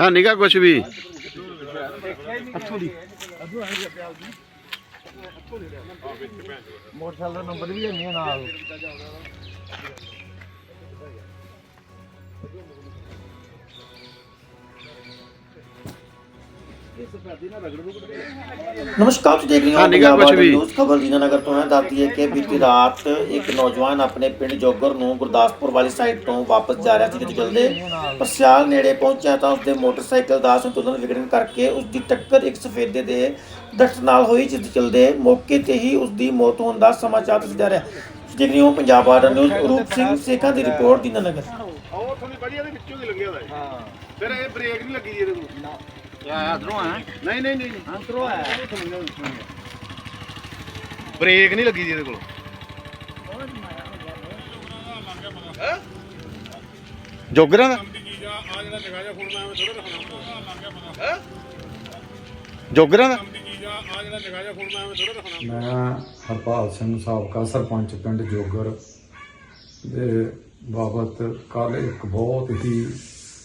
ਹਾਂ ਨਿਕਾ ਕੁਛ ਵੀ। ਮੋਟਰਸਾਈਕਲ ਦਾ ਨੰਬਰ ਵੀ ਹੈ ਨਹੀਂ ਨਾਲ। ਨਮਸਕਾਰ ਤੁਸੀਂ ਦੇਖ ਰਹੇ ਹੋ ਪੰਜਾਬ। ਨਿਊਜ਼ ਖਬਰ ਦੀਨਾਨਗਰ ਤੋਂ ਹੈ। ਦੱਸਦੀ ਹੈ ਕਿ ਬੀਤੀ ਰਾਤ ਇੱਕ ਨੌਜਵਾਨ ਆਪਣੇ ਪਿੰਡ ਜੋਗਰ ਨੂੰ ਗੁਰਦਾਸਪੁਰ ਵਾਲੀ ਸਾਈਡ ਤੋਂ ਵਾਪਸ ਜਾ ਰਿਹਾ ਸੀ। ਤੇ ਚਲਦੇ ਪਰਸਿਆਲ ਨੇੜੇ ਪਹੁੰਚਿਆ ਤਾਂ ਉਸਦੇ ਮੋਟਰਸਾਈਕਲ ਦਾ ਸੰਤੁਲਨ ਵਿਗੜਨ ਕਰਕੇ ਉਸ ਦੀ ਟੱਕਰ ਇੱਕ ਸਫੇਦੇ ਦੇ ਦਰਖਤ ਨਾਲ ਹੋਈ ਜਿਸ ਦੇ ਚਲਦੇ ਮੌਕੇ ਤੇ ਹੀ ਉਸ ਦੀ ਮੌਤ ਹੋਣ ਦਾ ਸਮਾਚਾਰ ਦੱਸਿਆ ਜਾ ਰਿਹਾ ਦੇਖ ਰਹੇ ਹੋ ਪੰਜਾਬ ਆਰਡਰ ਨਿਊਜ਼ ਰੂਪ ਸਿੰਘ ਸੇਖਾਂ ਦੀ ਰਿਪੋਰਟ ਦੀਨਾਨਗਰ। ਉਹ ਥੋੜੀ ਵਧੀਆ ਦੇ ਵਿੱਚੋਂ ਹੀ ਲੱਗਿਆ ਹੋਇਆ ਹਾਂ। ਫਿਰ ਇਹ ਬ੍ਰੇਕ ਨਹੀਂ ਲੱਗੀ ਇਹਦੇ ਕੋਲ? ਆ ਨਹੀਂ ਨਹੀਂ ਨਹੀਂ ਅੰਦਰੋਂ ਆ। ਬ੍ਰੇਕ ਨਹੀਂ ਲੱਗੀ ਜੀ ਇਹਦੇ ਕੋਲ। ਜੋਗਰਾਂ ਦਾ ਜੋਗਰਾਂ ਦਾ ਮੈਂ ਹਰਪਾਲ ਸਿੰਘ ਸਾਬਕਾ ਸਰਪੰਚ ਪਿੰਡ ਜੋਗਰ ਦੇ ਬਾਬਤ ਕੱਲ ਇੱਕ ਬਹੁਤ ਹੀ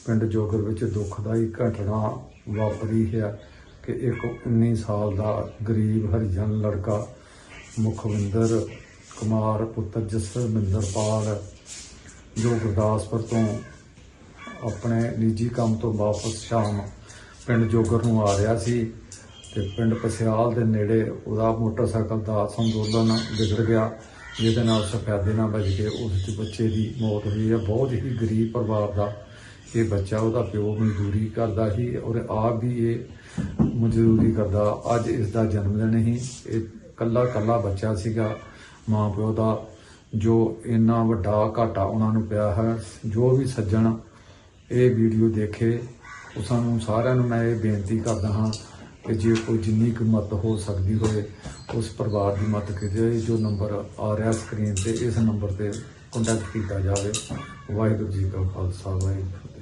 ਪਿੰਡ ਜੋਗਰ ਵਿੱਚ ਦੁਖਦਾਈ ਘਟਨਾ ਵਾਪਰੀ ਹੈ ਕਿ ਇੱਕ 19 ਸਾਲ ਦਾ ਗਰੀਬ ਹਰੀਜਨ ਲੜਕਾ ਮੁਖਵਿੰਦਰ ਕੁਮਾਰ ਪੁੱਤਰ ਜਸਵਿੰਦਰ ਪਾਲ ਜੋ ਗੁਰਦਾਸਪੁਰ ਤੋਂ ਆਪਣੇ ਨਿੱਜੀ ਕੰਮ ਤੋਂ ਵਾਪਸ ਸ਼ਾਮ ਪਿੰਡ ਜੋਗਰ ਨੂੰ ਆ ਰਿਹਾ ਸੀ ਤੇ ਪਿੰਡ ਪਸਿਆਲ ਦੇ ਨੇੜੇ ਉਹਦਾ ਮੋਟਰਸਾਈਕਲ ਦਾ ਸੰਤੁਲਨ ਵਿਗੜ ਗਿਆ, ਜਿਹਦੇ ਨਾਲ ਸਫੈਦੇ ਨਾਲ ਵੱਜ ਕੇ ਉਸ ਦੇ ਬੱਚੇ ਦੀ ਮੌਤ ਹੋਈ ਹੈ। ਬਹੁਤ ਹੀ ਗਰੀਬ ਪਰਿਵਾਰ ਦਾ ਇਹ ਬੱਚਾ ਉਹਦਾ ਪਿਓ ਮਜ਼ਦੂਰੀ ਕਰਦਾ ਸੀ ਔਰ ਆਪ ਵੀ ਇਹ ਮਜ਼ਦੂਰੀ ਕਰਦਾ। ਅੱਜ ਇਸ ਦਾ ਜਨਮ ਦਿਨ ਹੀ। ਇਹ ਕੱਲਾ ਕੱਲਾ ਬੱਚਾ ਸੀਗਾ। ਮਾਂ ਪਿਓ ਦਾ ਜੋ ਇੰਨਾ ਵੱਡਾ ਘਾਟਾ ਉਹਨਾਂ ਨੂੰ ਪਿਆ ਹੈ, ਜੋ ਵੀ ਸੱਜਣ ਇਹ ਵੀਡੀਓ ਦੇਖੇ, ਉਹ ਸਾਨੂੰ ਸਾਰਿਆਂ ਨੂੰ ਮੈਂ ਇਹ ਬੇਨਤੀ ਕਰਦਾ ਹਾਂ ਕਿ ਜੇ ਕੋਈ ਜਿੰਨੀ ਕੁ ਮਤ ਹੋ ਸਕਦੀ ਹੋਵੇ, ਉਸ ਪਰਿਵਾਰ ਦੀ ਮਦਦ ਕੀਤੀ ਜੋ ਨੰਬਰ ਆ ਰਿਹਾ ਸਕਰੀਨ ਤੇ, ਇਸ ਨੰਬਰ ਤੇ ਕੰਟੈਕਟ ਕੀਤਾ ਜਾਵੇ। ਵਾਹਿਗੁਰੂ ਜੀ ਕਾ ਖਾਲਸਾ, ਵਾਹਿਗੁਰੂ